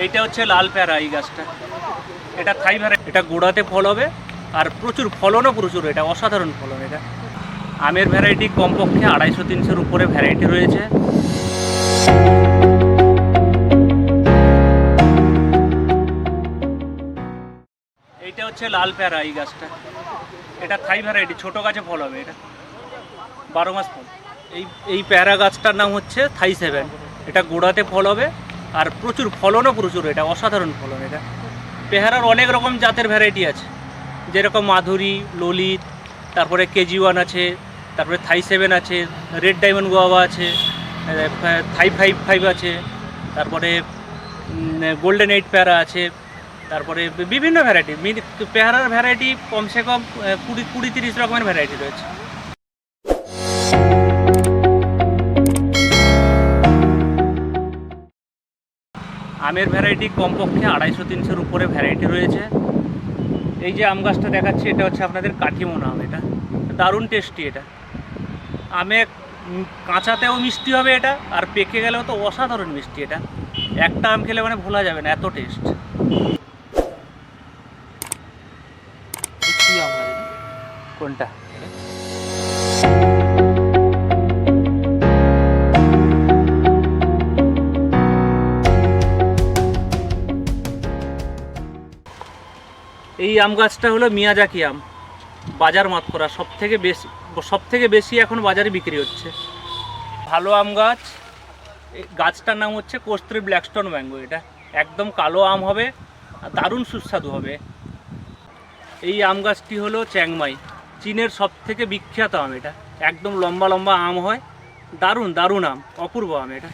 এইটা হচ্ছে লাল পেয়ারা এই গাছটা। এটা থাই ভ্যারাইটি এটা গোড়াতে ফল হবে, আর প্রচুর ফলনও প্রচুর, এটা অসাধারণ ফলন এটা। আমের ভ্যারাইটি কমপক্ষে আড়াইশো তিনশোর উপরে ভ্যারাইটি রয়েছে। এইটা হচ্ছে লাল পেয়ারা এই গাছটা। এটা থাই ভ্যারাইটি ছোট গাছে ফল হবে এটা। বারো মাস ফল। এই এই পেয়ারা গাছটার নাম হচ্ছে থাই সেভেন। এটা গোড়াতে ফল হবে আর প্রচুর ফলনও প্রচুর, এটা অসাধারণ ফলন এটা। পেহারার অনেক রকম জাতের ভ্যারাইটি আছে। যেরকম মাধুরী, ললিত, তারপরে কেজি ওয়ান আছে, তারপরে থাই সেভেন আছে, রেড ডায়মন্ড গোয়াবা আছে থাই ফাইভ ফাইভ আছে, তারপরে গোল্ডেন এইট পেয়ারা আছে, তারপরে বিভিন্ন ভ্যারাইটি পেয়ারার ভ্যারাইটি কমসে কম কুড়ি কুড়ি তিরিশ রকমের ভ্যারাইটি রয়েছে। আমের ভ্যারাইটি কমপক্ষে আড়াইশো, তিনশোর উপরে ভ্যারাইটি রয়েছে। এই যে আম গাছটা দেখাচ্ছি, এটা হচ্ছে আপনাদের কাঠিমোনা আম, এটা দারুণ টেস্টি এটা। আমে কাঁচাতেও মিষ্টি হবে এটা, আর পেকে গেলেও তো অসাধারণ মিষ্টি এটা। একটা আম খেলে মানে ভোলা যাবে না, এত টেস্ট কোনটা? এই আম গাছটা হলো মিয়াজাকি আম, বাজার মাত করা সব থেকে বেশি সব থেকে বেশি এখন বাজারে বিক্রি হচ্ছে। ভালো আম গাছ। গাছটার নাম হচ্ছে কোস্ত্রী ব্ল্যাকস্টোন ম্যাঙ্গো এটা। একদম কালো আম হবে, আর দারুণ সুস্বাদু হবে। এই আম গাছটি হলো চ্যাংমাই। চীনের সব থেকে বিখ্যাত আম এটা। একদম লম্বা লম্বা আম হয়। দারুণ দারুণ আম, অপূর্ব আম এটা।